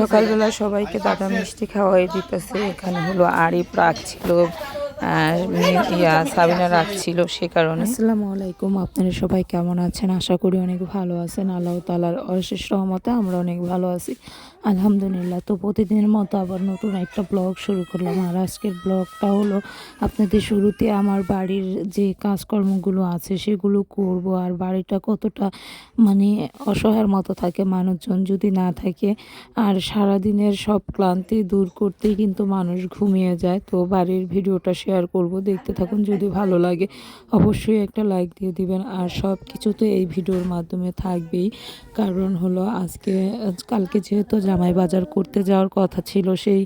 সকালবেলা সবাইকে দাদা মিষ্টি খাওয়াই দিতেছে। এখানে হলো আরিফ রাখছিল ইয়া সাবিনা রাখছিল সে কারণে। আসসালামু আলাইকুম আপনারা সবাই কেমন আছেন? আশা করি অনেক ভালো আছেন। আল্লাহ তালার অশেষ রহমতে আমরা অনেক ভালো আছি। আলহামদুলিল্লাহ। তো প্রতিদিনের মতো আবার নতুন একটা ব্লগ শুরু করলাম। আর আজকের ব্লগটা হলো আপনাদের শুরুতে আমার বাড়ির যে কাজকর্মগুলো আছে সেগুলো করব। আর বাড়িটা কতটা মানে অসহায়ের মতো থাকে মানুষজন যদি না থাকে। আর সারাদিনের সব ক্লান্তি দূর করতেই কিন্তু মানুষ ঘুমিয়ে যায়। তো বাড়ির ভিডিওটা শেয়ার করব। দেখতে থাকুন, যদি ভালো লাগে অবশ্যই একটা লাইক দিয়ে দিবেন। আর সব কিছু তো এই ভিডিওর মাধ্যমে থাকবেই। কারণ হলো আজকে কালকে যেহেতু জামাই বাজার করতে যাওয়ার কথা ছিল, সেই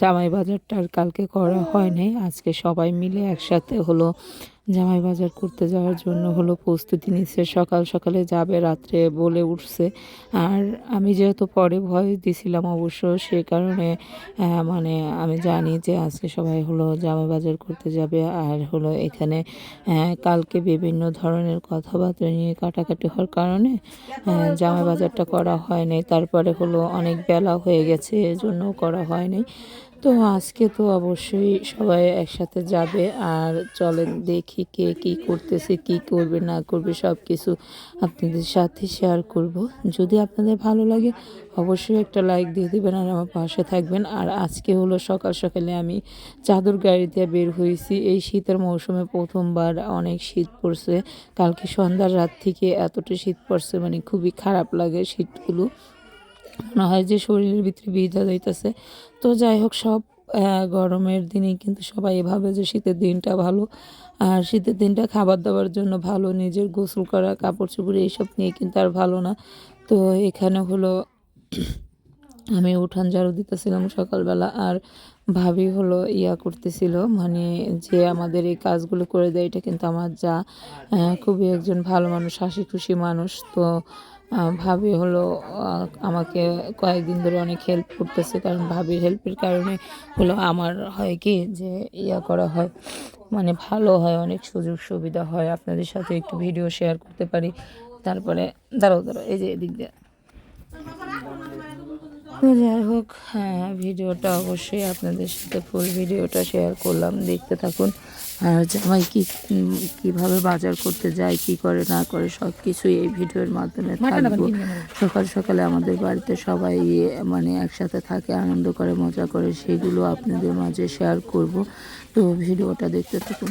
জামাই বাজারটা আর কালকে করা হয়নি। আজকে সবাই মিলে একসাথে হলো। জামাই বাজার করতে যাওয়ার জন্য হলো প্রস্তুতি নিচ্ছে। সকাল সকালে যাবে, রাত্রে বলে উঠছে। আর আমি যেহেতু পরে ভয় দিছিলাম অবশ্য, সে কারণে মানে আমি জানি যে আজকে সবাই হলো জামাই বাজার করতে যাবে। আর হলো এখানে কালকে বিভিন্ন ধরনের কথাবার্তা নিয়ে কাটাকাটি হওয়ার কারণে জামাই বাজারটা করা হয়নি। তারপরে হলো অনেক বেলা হয়ে গেছে এজন্য করা হয়নি। তো আজকে তো অবশ্যই সবাই একসাথে যাবে আর চলেন দেখি কে কি করতেছে, কি করবে, না করবে সব কিছু আপনাদের সাথে শেয়ার করব। যদি আপনাদের ভালো লাগে, অবশ্যই একটা লাইক দিয়ে দেবেন আর আমার পাশে থাকবেন। আর আজকে হলো সকাল সকালে আমি চাদর গাড়ি দিয়ে বের হয়েছি। এই শীতের মৌসুমে প্রথমবার অনেক শীত পড়ছে। কালকে সন্ধ্যার রাত থেকে এতটা শীত পড়ছে মানে খুবই খারাপ লাগে শীতগুলো। মনে হয় যে শরীরের ভিতরে ভিজা যাইতেছে। তো যাই হোক সব গরমের দিনে কিন্তু সবাই এভাবে যে শীতের দিনটা ভালো, আর শীতের দিনটা খাবার দাবার জন্য ভালো, নিজের গোসল করা কাপড় চোপড় এইসব নিয়ে কিন্তু আর ভালো না। তো এখানে হলো, আমি উঠান ঝাড়ু দিতেছিলাম সকালবেলা, আর ভাবি হলো ইয়া করতেছিল মানে যে আমাদের এই কাজগুলো করে দেয়, এটা কিন্তু আমার যা খুবই একজন ভালো মানুষ হাসি খুশি মানুষ, তো ভাবি হলো আমাকে কয়েকদিন ধরে অনেক হেল্প করতেছে, কারণ ভাবির হেল্পের কারণে হলো আমার হয় কি যে ইয়া করা হয় মানে ভালো হয়, অনেক সুযোগ সুবিধা হয়। আপনাদের সাথে একটু ভিডিও শেয়ার করতে পারি। তারপরে, দাঁড়াও দাঁড়াও, এই যে এদিক দিয়ে। তো যাই হোক হ্যাঁ ভিডিওটা অবশ্যই আপনাদের সাথে ফুল ভিডিওটা শেয়ার করলাম দেখতে থাকুন। আর জামাই কি কীভাবে বাজার করতে যায় কি করে না করে সব কিছুই এই ভিডিওর মাধ্যমে থাকব। সকাল সকালে আমাদের বাড়িতে সবাই মানে একসাথে থাকে আনন্দ করে মজা করে সেগুলো আপনাদের মাঝে শেয়ার করব। তো ভিডিওটা দেখতে থাকুন।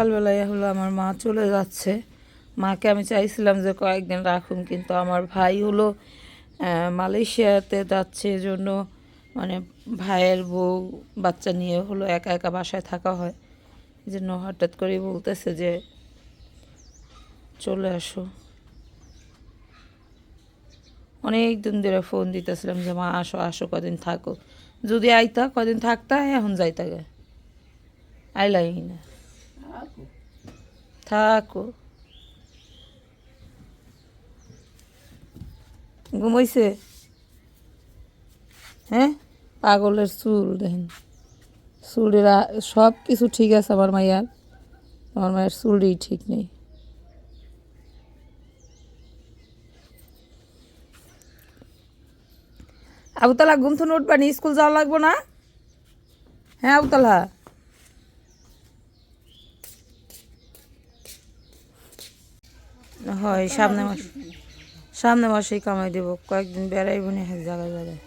সকালবেলায় হলো আমার মা চলে যাচ্ছে। মাকে আমি চাইছিলাম যে কয়েকদিন রাখুন, কিন্তু আমার ভাই হলো মালয়েশিয়াতে যাচ্ছে জন্য মানে ভাইয়ের বউ, বাচ্চা নিয়ে হলো একা একা বাসায় থাকা হয়। জন্য হঠাৎ করেই বলতেছে যে, চলে আসো। অনেক দিন ধরে ফোন দিতেছিলাম যে, মা, আসো আসো, কদিন থাকো। যদি আইতা, কদিন থাকতা, এখন যাইতা গে। আইলাই না। থাকো ঘুমাইছে হ্যাঁ? পাগলের চুল, দেখেন। চুলের সব কিছু ঠিক আছে আমার মাইয়ার। আমার মায়ের চুলই ঠিক নেই। আবুতলা, ঘুম থেকে উঠবানি স্কুল যাওয়া লাগবো না? হ্যাঁ আবুতালা? হয় সামনে মাস সামনে মাসেই কামাই দেবো কয়েকদিন বেড়াইব নি এক জায়গায় জায়গায়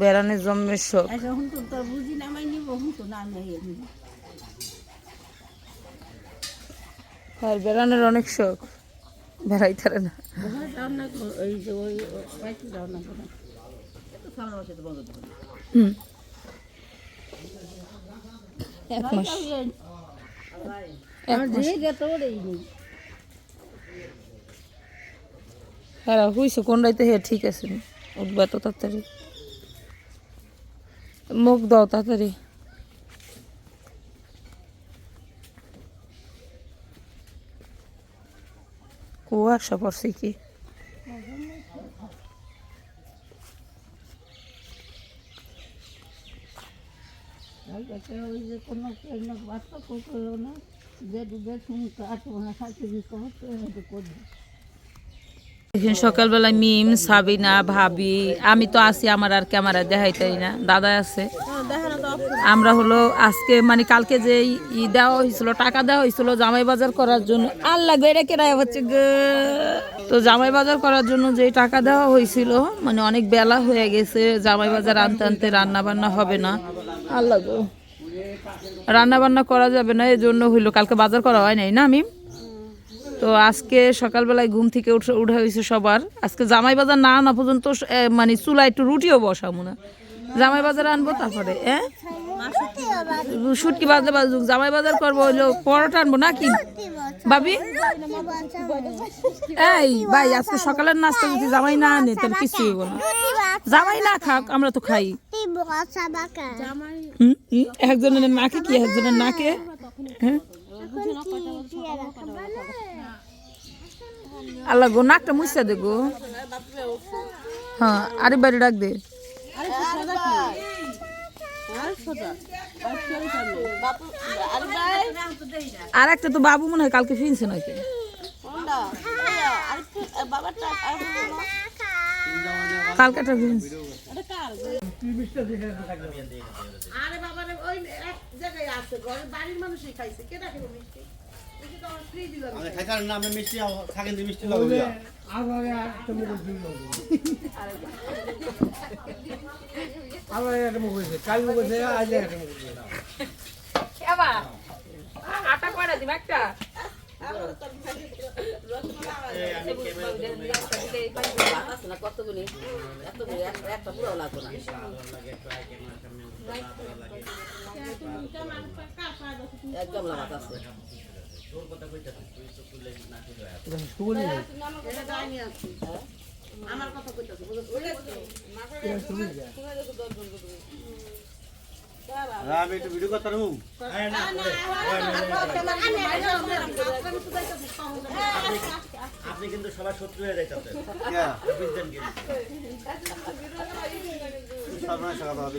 বেড়ানোর জন্মের শখ। আচ্ছা তোর আর বেড়ানোর অনেক শখ। বেড়াইতারে না। রান্না কর- ওই যে ওই পাইছি রান্না করে সামনে মাসে তো বন্ধ দেবো হুম এক মাস এক মাস যে যেত ওরেই নেই হ্যাঁ হুইছে কোন রাইতে? হে ঠিক আছে। উঠবে তো তাড়াতাড়ি। মুখ দাও তাড়াতাড়ি। কুয়াশা পড়ছে কি? কোনো বাচ্চা করল না যে দুধের শুনতে দিতে হচ্ছে এটা করবে এখন সকালবেলা মিম, সাবিনা, ভাবি, আমি তো আছি আমার আর ক্যামেরা দেখাইতাই না, দাদা আছে। আমরা হলো আজকে মানে কালকে যে ই দেওয়া হয়েছিল, টাকা দেওয়া হয়েছিল জামাই বাজার করার জন্য। আল্লাহ গো, এটা কেরাই হচ্ছে গো। তো জামাই বাজার করার জন্য যে টাকা দেওয়া হয়েছিল মানে অনেক বেলা হয়ে গেছে, জামাই বাজার আনতে আনতে রান্না বান্না হবে না। আল্লাহ রান্না বান্না করা যাবে না এই জন্য হইল, কালকে বাজার করা হয় নাই না, মিম? তো আজকে সকালবেলায় ঘুম থেকে উঠে উঠে হয়েছে সবার। আজকে জামাই বাজার না আনা পর্যন্ত মানে চুলা একটু রুটিও বসাবো না। জামাই বাজার আনব তারপরে হ্যাঁ শুটকি বাজলে বাজুক জামাই বাজার করব হইল পরোটা আনব নাকি? ভাবি? এই, ভাই, আজকে সকালের নাস্তা যদি জামাই না আনে, তাহলে কিছু হইব না। জামাই না খাক, আমরা তো খাই। একজনের নাকে কি, একজনের নাকে? হ্যাঁ? আল্লাহ গো নাকটা মুছতে দে গো। হ্যাঁ আরে বাড়ি ডাক দে। আর একটা তো বাবু মনে হয় কালকে ফিনছে নাকি? কালকেটা ফিনছে আরে বাবা ওই এক জায়গায় আছে ঘরে বাড়ির মানুষই খাইছে। কে রাখে মিষ্টি? স্ত্রী দিল আমাদের খাইকার নামে মিষ্টি থাকেন মিষ্টি লাগবে আবার একটা মুখ হয়েছে কাল মুখ হয়েছে আজ একটা মুখ হয়েছে আটা কয়টা দিবা একটা? না কতগুলি? একটা পুরো লাগবে না। এক গামলা আছে। আমার কথা আমি একটু ভিডিও করতে আপনি কিন্তু সবার শত্রু হয়ে যাইতেছেন বুঝছেন কি সর্বনাশ কথা হবে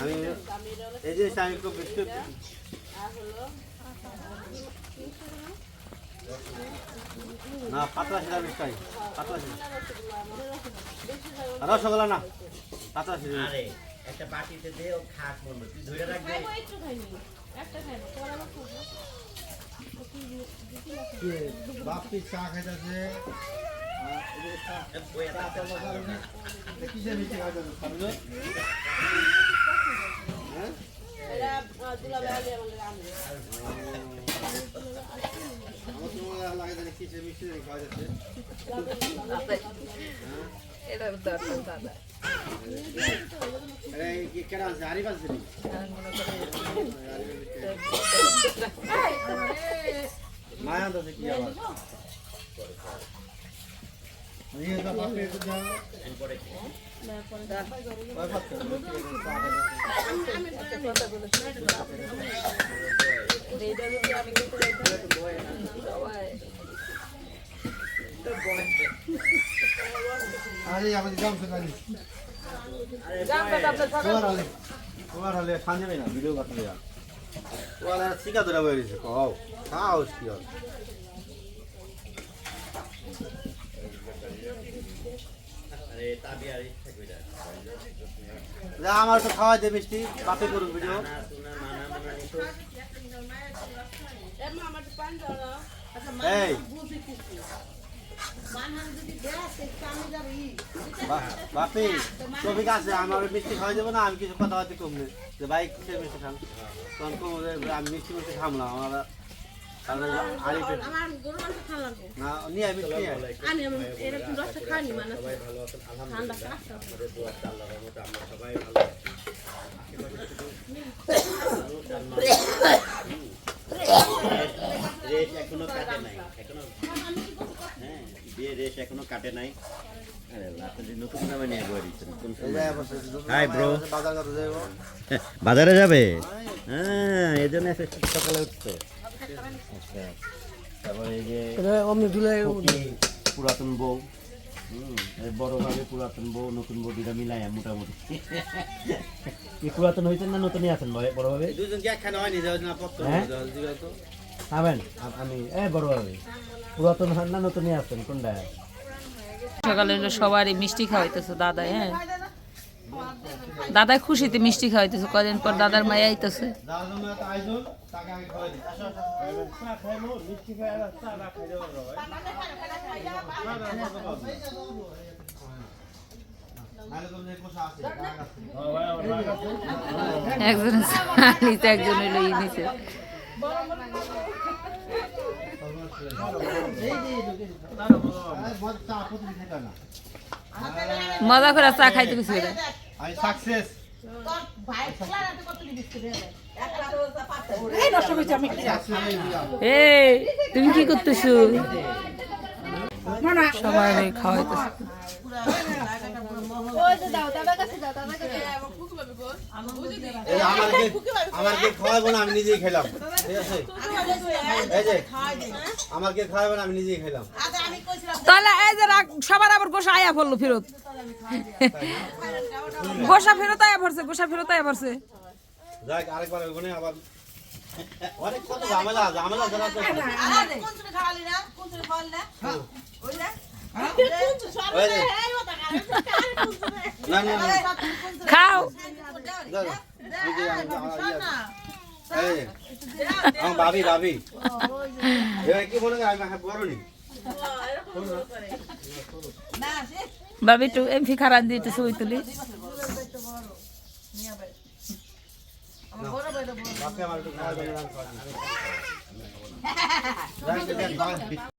আমি এই যে আমি একটু বিস্কুট। না পাতলা সিরা মিষ্টাই পাতলা সিরা রসগোল্লা না পাতলা সিরা আরে একটা বাটিতে দে ও খাস বলব তুই ধরে রাখবি? বাপি চা খাইতেছে। একটা কিসের মিষ্টি খাওয়াইতেছে আরিফ আছে নি মায়া আনতেছে কি আবার বাপে একটু দাও পরে কি? কয় পাত্র চা খাইতেছে আরে আমাদের জাম সকালি তোমার হলে তোমার হলে খান যাবে না ভিডিও করতে যা ওরা শিকা ধরে বেরিয়েছে কও। খাও কি আর আরে তাবি আর ইচ্ছা কইরা যা আমার তো খাওয়াই দে মিষ্টি বাপে করুক ভিডিও এই। বাপি টপিক আছে আমার মিষ্টি খাওয়াই দেবো না, আমি কিছু কথা হয়তো কমবে যে বাইক মিষ্টি খান? তখন কমবো আমি মিষ্টি মিষ্টি খাম না, আমার এখনও কাটে নাই। এখনও হ্যাঁ বিয়ে রেশ এখনও কাটে নাই। আরে আল্লাহ, আপনি যে নতুন নামে নিয়ে বই দিচ্ছেন কোন এই সময়? যে বসে দুটো Hi, bro. বাজার যাব। বাজারে যাবে? হ্যাঁ এই জন্য সকালে উঠছে। আচ্ছা তারপরে এই যে অমনি দুলে পুরাতন বউ বড় ভাবে পুরাতন বউ নতুন বউ দুটা মিলাই মোটামুটি। কি পুরাতন হয়েছেন না নতুনই আছেন ভাই বড় ভাবে? দুজন কি একখানে হয়নি যে না পত্র হ্যাঁ? খাবেন আমি এ বড় ভাবে। পুরাতন হন না নতুনই আছেন কোনটা? সকালে সবারই মিষ্টি খাওয়াইতেছে দাদা হ্যাঁ? দাদাই খুশিতে মিষ্টি খাওয়াইতেছে কদিন পর দাদার মায়া আইতেছে যার জন্য এত আয়োজন তাকে আমি খাওয়াই দিই আসো, আসো। চা খাইবো, মিষ্টি খাই আর চা না খাইলে পারব ভাই। না, না, না, না, না। নাহলে তো এই পোষা আছে, রাগ আছে। একজন নিতে একজন হইল ই নিছে আরে, বল, চা প্রতিদিন খেতে না। মজা করে চা খাইতে গেছে ওরা। আমি সাকসেস তুমি কি করতেছো? সবাই খাওয়াইতেছে। আমাকে খাওয়াবো না আমি নিজেই খেলাম। ঠিক আছে? এই আমাকে খাওয়াবো না আমি নিজেই খেলাম। তাহলে এই যে সবার আবার গোসা আয়া পড়ল ফেরত। গোসা ফেরত আয়া পড়ছে গোসা ফেরত আয়া পড়ছে। যাক আরেকবার ওখানে আবার অনেক কত ঝামেলা ঝামেলা কোন চুলে খাওয়ালি না কোন খাওয়ালি না খাও। ভাবি ভাবি। কি বলে আমি হ্যাঁ বড় নি ভাবি টু এমপি খারান দিয়ে একটু শুই তুলি। আমার